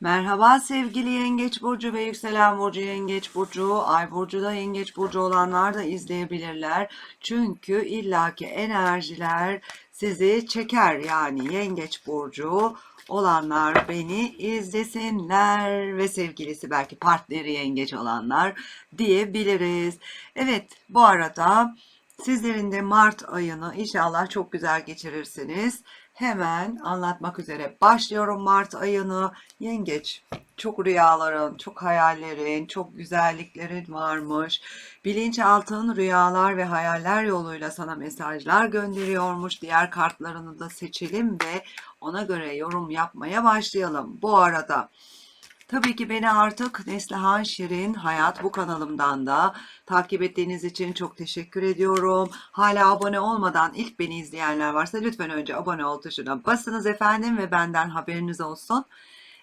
Merhaba sevgili Yengeç Burcu ve Yükselen Burcu Yengeç Burcu, Ay Burcu da Yengeç Burcu olanlar da izleyebilirler. Çünkü illaki enerjiler sizi çeker yani Yengeç Burcu olanlar beni izlesinler ve sevgilisi belki partneri yengeç olanlar diyebiliriz. Evet bu arada sizlerin de Mart ayını inşallah çok güzel geçirirsiniz. Hemen anlatmak üzere başlıyorum Mart ayını. Yengeç, çok rüyaların, çok hayallerin, çok güzelliklerin varmış. Bilinçaltın rüyalar ve hayaller yoluyla sana mesajlar gönderiyormuş. Diğer kartlarını da seçelim ve ona göre yorum yapmaya başlayalım. Bu arada Tabii ki beni artık Neslihan Şirin Hayat bu kanalımdan da takip ettiğiniz için çok teşekkür ediyorum. Hala abone olmadan ilk beni izleyenler varsa lütfen önce abone ol tuşuna basınız efendim ve benden haberiniz olsun.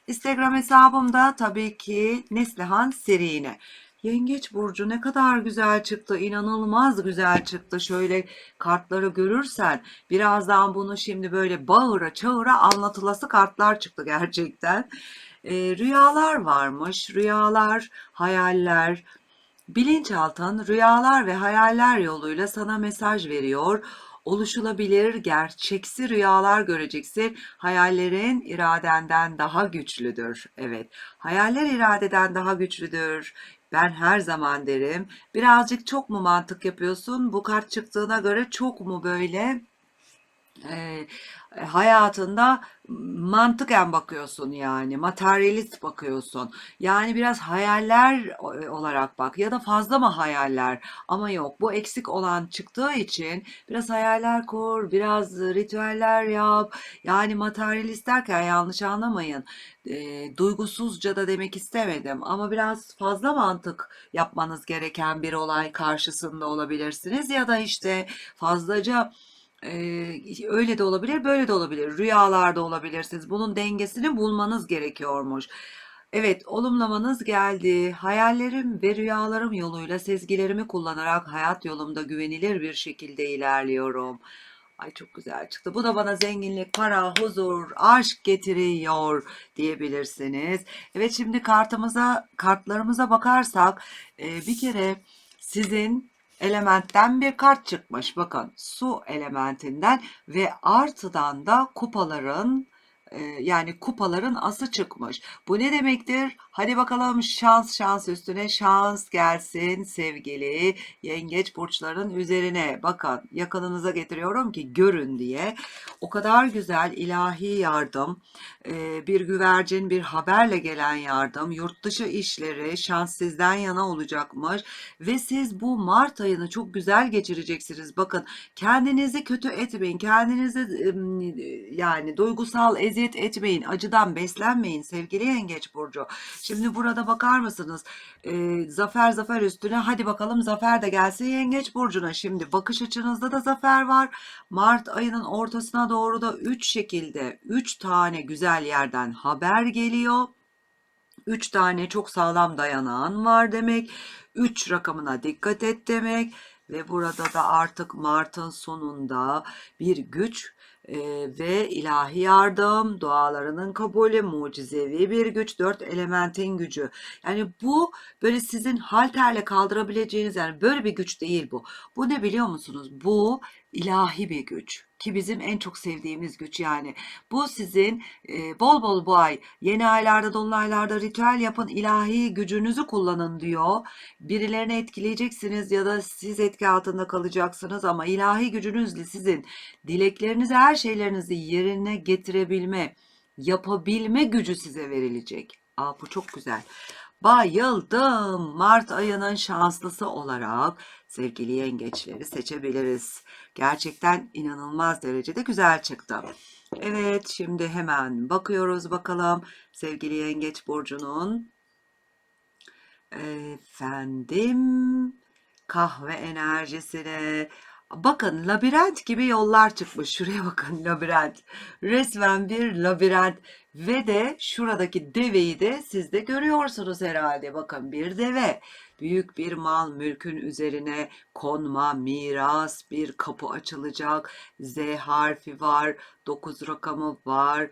Instagram hesabımda tabii ki Neslihan Serine. Yengeç burcu ne kadar güzel çıktı, inanılmaz güzel çıktı. Şöyle kartları görürsen birazdan bunu şimdi böyle bağıra çağıra anlatılası kartlar çıktı gerçekten. Ee, rüyalar varmış, rüyalar, hayaller, bilinçaltın rüyalar ve hayaller yoluyla sana mesaj veriyor. Oluşulabilir, gerçeksi rüyalar göreceksin. Hayallerin iradenden daha güçlüdür. Evet, hayaller iradeden daha güçlüdür. Ben her zaman derim. Birazcık çok mu mantık yapıyorsun? Bu kart çıktığına göre çok mu böyle e, hayatında mantıken bakıyorsun yani materyalist bakıyorsun. Yani biraz hayaller olarak bak ya da fazla mı hayaller? Ama yok bu eksik olan çıktığı için biraz hayaller kur biraz ritüeller yap. Yani materyalist derken yanlış anlamayın. E, duygusuzca da demek istemedim ama biraz fazla mantık yapmanız gereken bir olay karşısında olabilirsiniz ya da işte fazlaca Öyle de olabilir, böyle de olabilir. Rüyalarda olabilirsiniz. Bunun dengesini bulmanız gerekiyormuş. Evet, olumlamanız geldi. Hayallerim ve rüyalarım yoluyla sezgilerimi kullanarak hayat yolumda güvenilir bir şekilde ilerliyorum. Ay çok güzel çıktı. Bu da bana zenginlik, para, huzur, aşk getiriyor diyebilirsiniz. Evet şimdi kartımıza, kartlarımıza bakarsak bir kere sizin elementten bir kart çıkmış. Bakın su elementinden ve artıdan da kupaların yani kupaların ası çıkmış. Bu ne demektir? Hadi bakalım şans şans üstüne şans gelsin sevgili yengeç burçların üzerine. Bakın yakınınıza getiriyorum ki görün diye. O kadar güzel ilahi yardım, e, bir güvercin bir haberle gelen yardım, yurt dışı işleri şans sizden yana olacakmış. Ve siz bu Mart ayını çok güzel geçireceksiniz. Bakın kendinizi kötü etmeyin. Kendinizi yani duygusal eziyet etmeyin. Acıdan beslenmeyin sevgili yengeç burcu. Şimdi burada bakar mısınız? Ee, zafer zafer üstüne hadi bakalım zafer de gelsin yengeç burcuna. Şimdi bakış açınızda da zafer var. Mart ayının ortasına doğru da 3 şekilde 3 tane güzel yerden haber geliyor. 3 tane çok sağlam dayanağın var demek. 3 rakamına dikkat et demek ve burada da artık Mart'ın sonunda bir güç e, ve ilahi yardım, dualarının kabulü, mucizevi bir güç, dört elementin gücü. Yani bu böyle sizin halterle kaldırabileceğiniz yani böyle bir güç değil bu. Bu ne biliyor musunuz? Bu ilahi bir güç ki bizim en çok sevdiğimiz güç yani. Bu sizin e, bol bol bu ay yeni aylarda dolunaylarda ritüel yapın ilahi gücünüzü kullanın diyor. Birilerini etkileyeceksiniz ya da siz etki altında kalacaksınız ama ilahi gücünüzle sizin dileklerinizi her şeylerinizi yerine getirebilme yapabilme gücü size verilecek. Aa, bu çok güzel. Bayıldım. Mart ayının şanslısı olarak sevgili yengeçleri seçebiliriz. Gerçekten inanılmaz derecede güzel çıktı. Evet şimdi hemen bakıyoruz bakalım sevgili yengeç burcunun efendim kahve enerjisine Bakın labirent gibi yollar çıkmış. Şuraya bakın labirent. Resmen bir labirent. Ve de şuradaki deveyi de siz de görüyorsunuz herhalde. Bakın bir deve. Büyük bir mal mülkün üzerine konma, miras, bir kapı açılacak. Z harfi var, 9 rakamı var.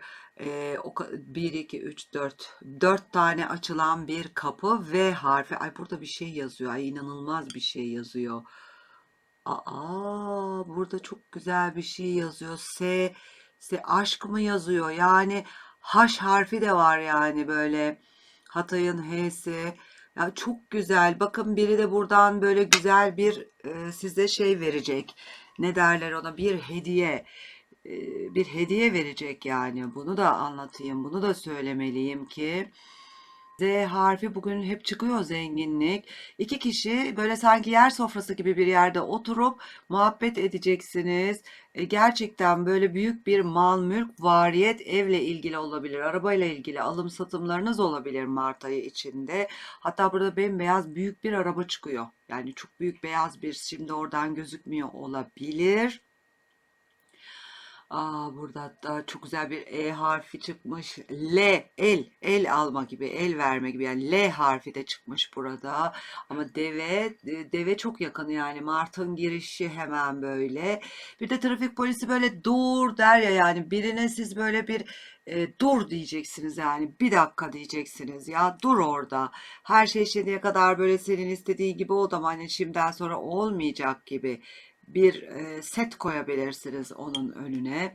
O 1, 2, 3, 4. 4 tane açılan bir kapı V harfi. Ay burada bir şey yazıyor. Ay inanılmaz bir şey yazıyor. Aa, burada çok güzel bir şey yazıyor. S, S aşk mı yazıyor? Yani H harfi de var yani böyle Hatay'ın H'si. Ya çok güzel. Bakın biri de buradan böyle güzel bir e, size şey verecek. Ne derler ona? Bir hediye. E, bir hediye verecek yani. Bunu da anlatayım. Bunu da söylemeliyim ki. Z harfi bugün hep çıkıyor zenginlik. İki kişi böyle sanki yer sofrası gibi bir yerde oturup muhabbet edeceksiniz. E, gerçekten böyle büyük bir mal, mülk, variyet evle ilgili olabilir, arabayla ilgili alım satımlarınız olabilir Mart ayı içinde. Hatta burada bembeyaz büyük bir araba çıkıyor. Yani çok büyük beyaz bir şimdi oradan gözükmüyor olabilir. Aa, burada da çok güzel bir E harfi çıkmış. L, el, el alma gibi, el verme gibi. Yani L harfi de çıkmış burada. Ama deve, de- deve çok yakın yani. Mart'ın girişi hemen böyle. Bir de trafik polisi böyle dur der ya yani birine siz böyle bir e, dur diyeceksiniz yani. Bir dakika diyeceksiniz ya dur orada. Her şey şimdiye kadar böyle senin istediğin gibi oldu ama hani şimdiden sonra olmayacak gibi bir set koyabilirsiniz onun önüne.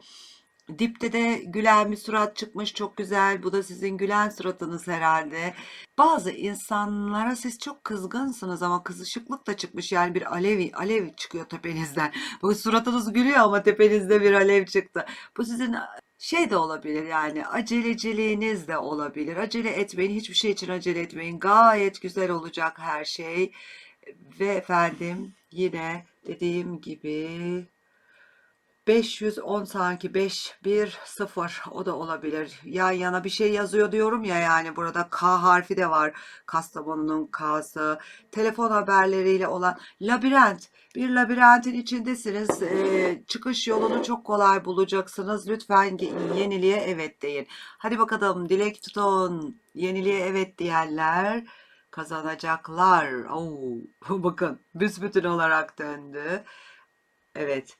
Dipte de gülen bir surat çıkmış çok güzel. Bu da sizin gülen suratınız herhalde. Bazı insanlara siz çok kızgınsınız ama kızışıklık da çıkmış. Yani bir alev, alev çıkıyor tepenizden. Bu suratınız gülüyor ama tepenizde bir alev çıktı. Bu sizin şey de olabilir yani aceleciliğiniz de olabilir. Acele etmeyin. Hiçbir şey için acele etmeyin. Gayet güzel olacak her şey. Ve efendim yine dediğim gibi 510 sanki 5 1 0 o da olabilir. Yan yana bir şey yazıyor diyorum ya yani burada K harfi de var. Kastamonu'nun K'sı. Telefon haberleriyle olan labirent. Bir labirentin içindesiniz. Ee, çıkış yolunu çok kolay bulacaksınız. Lütfen yeniliğe evet deyin. Hadi bakalım dilek tutun. Yeniliğe evet diyenler kazanacaklar. Oo, bakın büsbütün olarak döndü. Evet.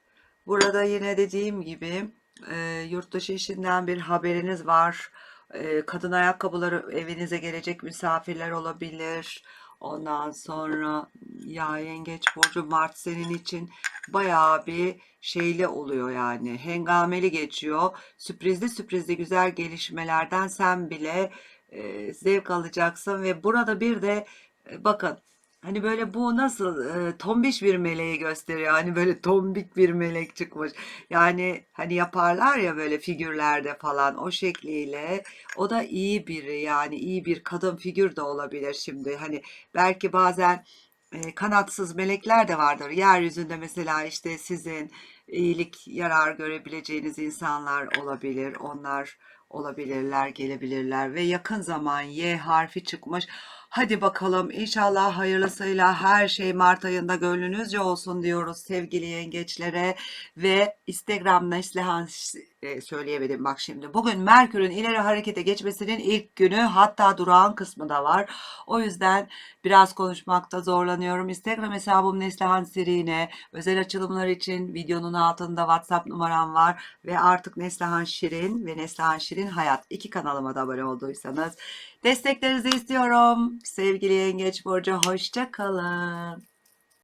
Burada yine dediğim gibi e, yurt dışı işinden bir haberiniz var. E, kadın ayakkabıları evinize gelecek misafirler olabilir. Ondan sonra ya Yengeç Burcu Mart senin için bayağı bir şeyli oluyor yani. Hengameli geçiyor. Sürprizli sürprizli güzel gelişmelerden sen bile e, zevk alacaksın ve burada bir de e, bakın Hani böyle bu nasıl e, tombiş bir meleği gösteriyor. Hani böyle tombik bir melek çıkmış. Yani hani yaparlar ya böyle figürlerde falan o şekliyle. O da iyi biri yani iyi bir kadın figür de olabilir şimdi. Hani belki bazen e, kanatsız melekler de vardır. Yeryüzünde mesela işte sizin iyilik yarar görebileceğiniz insanlar olabilir. Onlar olabilirler, gelebilirler ve yakın zaman Y harfi çıkmış. Hadi bakalım inşallah hayırlısıyla her şey Mart ayında gönlünüzce olsun diyoruz sevgili yengeçlere ve Instagram Neslihan söyleyemedim bak şimdi. Bugün Merkür'ün ileri harekete geçmesinin ilk günü hatta durağan kısmı da var. O yüzden biraz konuşmakta zorlanıyorum. Instagram hesabım Neslihan Sirine. Özel açılımlar için videonun altında WhatsApp numaram var ve artık Neslihan Şirin ve Neslihan Şirin Hayat iki kanalıma da abone olduysanız desteklerinizi istiyorum. Sevgili Yengeç Burcu hoşça kalın.